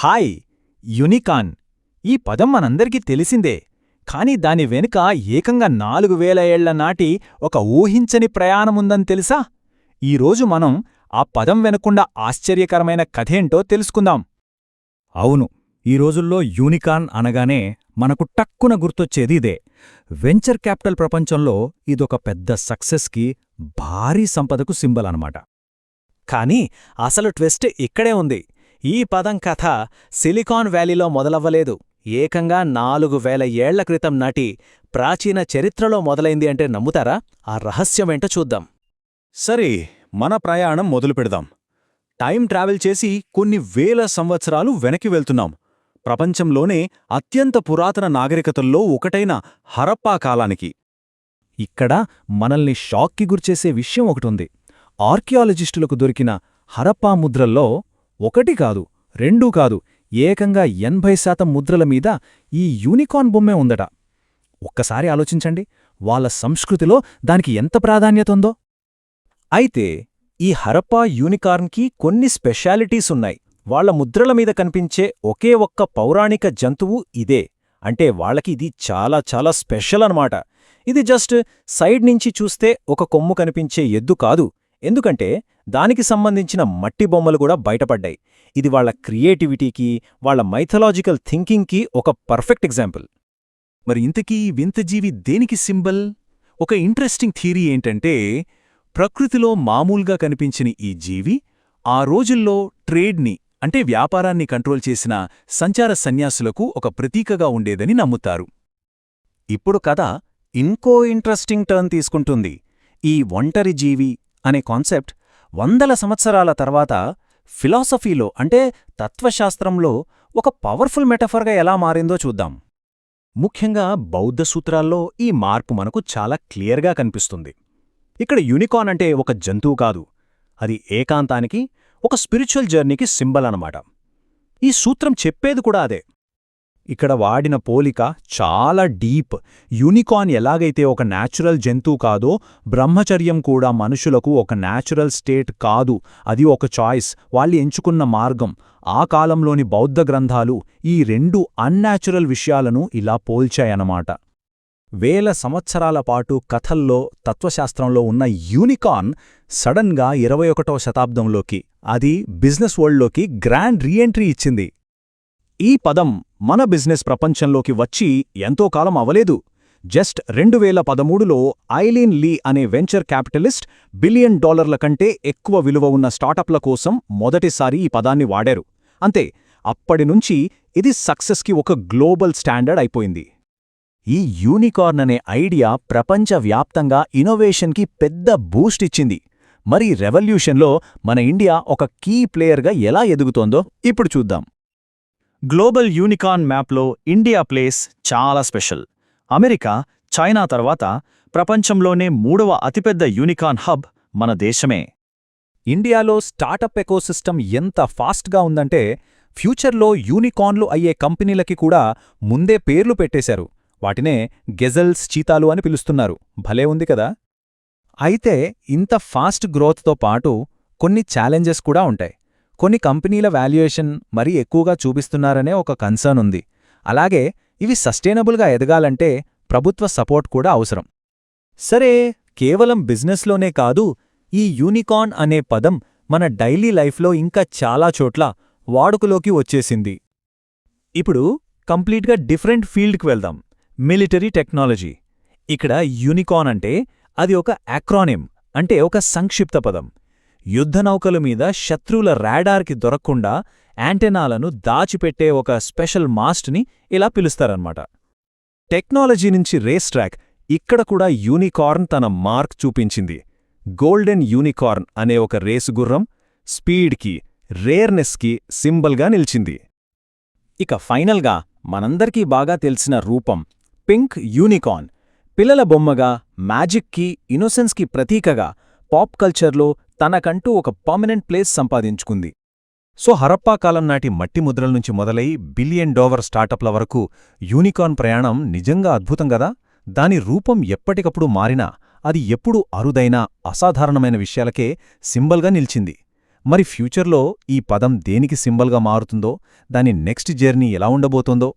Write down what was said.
Hi యునికాన్. ఈ పదం మనందరికీ తెలిసిందే కాని దాని వెనుక ఏకంగా నాలుగు వేల ఏళ్ళ నాటి ఒక ఊహించని ప్రయాణముందని తెలుసా? ఈరోజు మనం ఆ పదం వెనుకుండా ఆశ్చర్యకరమైన కథేంటో తెలుసుకుందాం. అవును ఈ రోజుల్లో యూనికాన్ అనగానే మనకు టక్కున గుర్తొచ్చేది ఇదే. వెంచర్ క్యాపిటల్ ప్రపంచంలో ఇదొక పెద్ద సక్సెస్కి భారీ సంపదకు సింబల్ అనమాట కానీ అసలు ట్విస్ట్ ఇక్కడే ఉంది. ఈ పదం కథ సిలికాన్ వ్యాలీలో మొదలవ్వలేదు. ఏకంగా నాలుగు వేల ఏళ్ళ క్రితం నాటి ప్రాచీన చరిత్రలో మొదలైంది అంటే నమ్ముతారా? ఆ రహస్యమేంటో చూద్దాం. సరే మన ప్రయాణం మొదలు పెడదాం. టైం ట్రావెల్ చేసి కొన్ని వేల సంవత్సరాలు వెనక్కి వెళ్తున్నాం. ప్రపంచంలోనే అత్యంత పురాతన నాగరికతల్లో ఒకటైన హరప్పా కాలానికి. ఇక్కడ మనల్ని షాక్కి గురిచేసే విషయం ఒకటుంది ఆర్కియాలజిస్టులకు దొరికిన హరప్పా ముద్రల్లో ఒకటి కాదు రెండూ కాదు ఏకంగా ఎనభై శాతం ముద్రల మీద ఈ యూనికార్న్ బొమ్మే ఉందట. ఒక్కసారి ఆలోచించండి వాళ్ళ సంస్కృతిలో దానికి ఎంత ప్రాధాన్యత ఉందో. అయితే ఈ హరప్పా యూనికార్న్కి కొన్ని స్పెషాలిటీస్ ఉన్నాయి. వాళ్ళ ముద్రల మీద కనిపించే ఒకే ఒక్క పౌరాణిక జంతువు ఇదే. అంటే వాళ్ళకి ఇది చాలా చాలా స్పెషల్ అనమాట ఇది జస్ట్ సైడ్ నుంచి చూస్తే ఒక కొమ్ము కనిపించే ఎద్దు కాదు. ఎందుకంటే దానికి సంబంధించిన మట్టి బొమ్మలు కూడా బయటపడ్డాయి. ఇది వాళ్ళ క్రియేటివిటీకి వాళ్ళ మైథలాజికల్ థింకింగ్కి ఒక పర్ఫెక్ట్ ఎగ్జాంపుల్ మరి ఇంతకీ వింతజీవి వింత జీవి దేనికి సింబల్? ఒక ఇంట్రెస్టింగ్ థీరీ ఏంటంటే ప్రకృతిలో మామూలుగా కనిపించిన ఈ జీవి ఆ రోజుల్లో ట్రేడ్ని అంటే వ్యాపారాన్ని కంట్రోల్ చేసిన సంచార సన్యాసులకు ఒక ప్రతీకగా ఉండేదని నమ్ముతారు. ఇప్పుడు కథ ఇంకో ఇంట్రెస్టింగ్ టర్న్ తీసుకుంటుంది. ఈ ఒంటరి జీవి అనే కాన్సెప్ట్ వందల సంవత్సరాల తర్వాత ఫిలాసఫీలో అంటే తత్వశాస్త్రంలో ఒక పవర్ఫుల్ మెటఫర్గా ఎలా మారిందో చూద్దాం. ముఖ్యంగా బౌద్ధ సూత్రాల్లో ఈ మార్పు మనకు చాలా క్లియర్గా కనిపిస్తుంది. ఇక్కడ యూనికాన్ అంటే ఒక జంతువు కాదు అది ఏకాంతానికి ఒక స్పిరిచువల్ జర్నీకి సింబల్ అనమాట ఈ సూత్రం చెప్పేది కూడా అదే. ఇక్కడ వాడిన పోలిక చాలా డీప్. యూనికాన్ ఎలాగైతే ఒక న్యాచురల్ జంతువు కాదో బ్రహ్మచర్యం కూడా మనుషులకు ఒక న్యాచురల్ స్టేట్ కాదు. అది ఒక చాయిస్. వాళ్ళు ఎంచుకున్న మార్గం. ఆ కాలంలోని బౌద్ధ గ్రంథాలు ఈ రెండు అన్యాచురల్ విషయాలను ఇలా పోల్చాయన్నమాట. వేల సంవత్సరాల పాటు కథల్లో తత్వశాస్త్రంలో ఉన్న యూనికాన్ సడన్గా ఇరవై ఒకటో శతాబ్దంలోకి అది బిజినెస్ వరల్డ్లోకి గ్రాండ్ రీఎంట్రీ ఇచ్చింది. ఈ పదం మన బిజినెస్ ప్రపంచంలోకి వచ్చి ఎంతో కాలం అవలేదు. జస్ట్ రెండు వేల పదమూడులో ఐలీన్ లీ అనే వెంచర్ క్యాపిటలిస్ట్ బిలియన్ డాలర్ల కంటే ఎక్కువ విలువ ఉన్న స్టార్టప్ల కోసం మొదటిసారి ఈ పదాన్ని వాడారు. అంతే అప్పటినుంచి ఇది సక్సెస్కి ఒక గ్లోబల్ స్టాండర్డ్ అయిపోయింది. ఈ యూనికార్న్ అనే ఐడియా ప్రపంచవ్యాప్తంగా ఇన్నోవేషన్కి పెద్ద బూస్ట్ ఇచ్చింది. మరి రెవల్యూషన్లో మన ఇండియా ఒక కీ ప్లేయర్గా ఎలా ఎదుగుతోందో ఇప్పుడు చూద్దాం. గ్లోబల్ యూనికార్న్ మ్యాప్లో ఇండియా ప్లేస్ చాలా స్పెషల్. అమెరికా చైనా తర్వాత ప్రపంచంలోనే మూడవ అతిపెద్ద యూనికాన్ హబ్ మన దేశమే. ఇండియాలో స్టార్టప్ ఎకోసిస్టమ్ ఎంత ఫాస్ట్గా ఉందంటే ఫ్యూచర్లో యూనికార్న్లు అయ్యే కంపెనీలకి కూడా ముందే పేర్లు పెట్టేశారు. వాటినే గెజల్స్ చీతాలు అని పిలుస్తున్నారు. భలే ఉంది కదా! అయితే ఇంత ఫాస్ట్ గ్రోత్తో పాటు కొన్ని ఛాలెంజెస్ కూడా ఉంటాయి. కొన్ని కంపెనీల వాల్యుయేషన్ మరీ ఎక్కువగా చూపిస్తున్నారనే ఒక కన్సర్న్ ఉంది. అలాగే ఇవి సస్టైనబుల్గా ఎదగాలంటే ప్రభుత్వ సపోర్ట్ కూడా అవసరం. సరే కేవలం బిజినెస్లోనే కాదు ఈ యూనికార్న్ అనే పదం మన డైలీ లైఫ్లో ఇంకా చాలా చోట్ల వాడుకలోకి వచ్చేసింది. ఇప్పుడు కంప్లీట్గా డిఫరెంట్ ఫీల్డ్కి వెళ్దాం. Military technology. ఇక్కడ యూనికాన్ అంటే అది ఒక యాక్రానిమ్ అంటే ఒక సంక్షిప్త పదం. యుద్ధనౌకల మీద శత్రువుల రాడార్కి దొరక్కుండా యాంటెనాలను దాచిపెట్టే ఒక స్పెషల్ మాస్ట్ని ఇలా పిలుస్తారన్నమాట. టెక్నాలజీ నుంచి రేస్ ట్రాక్ ఇక్కడ కూడా యూనికార్న్ తన మార్క్ చూపించింది. గోల్డెన్ యూనికార్న్ అనే ఒక రేసు గుర్రం స్పీడ్కి రేర్నెస్కి సింబల్గా నిలిచింది. ఇక ఫైనల్గా మనందరికీ బాగా తెలిసిన రూపం పింక్ యూనికార్న్. పిల్లల బొమ్మగా మ్యాజిక్కి ఇన్నోసెన్స్కి ప్రతీకగా పాప్ కల్చర్లో తనకంటూ ఒక పర్మనెంట్ ప్లేస్ సంపాదించుకుంది. సో హరప్పా కాలం నాటి మట్టి ముద్రల నుంచి మొదలై బిలియన్ డోవర్ స్టార్టప్ల వరకు యూనికార్న్ ప్రయాణం నిజంగా అద్భుతం గదా? దాని రూపం ఎప్పటికప్పుడు మారినా అది ఎప్పుడూ అరుదైన అసాధారణమైన విషయాలకే సింబల్గా నిలిచింది. మరి ఫ్యూచర్లో ఈ పదం దేనికి సింబల్గా మారుతుందో దాని నెక్స్ట్ జర్నీ ఎలా ఉండబోతోందో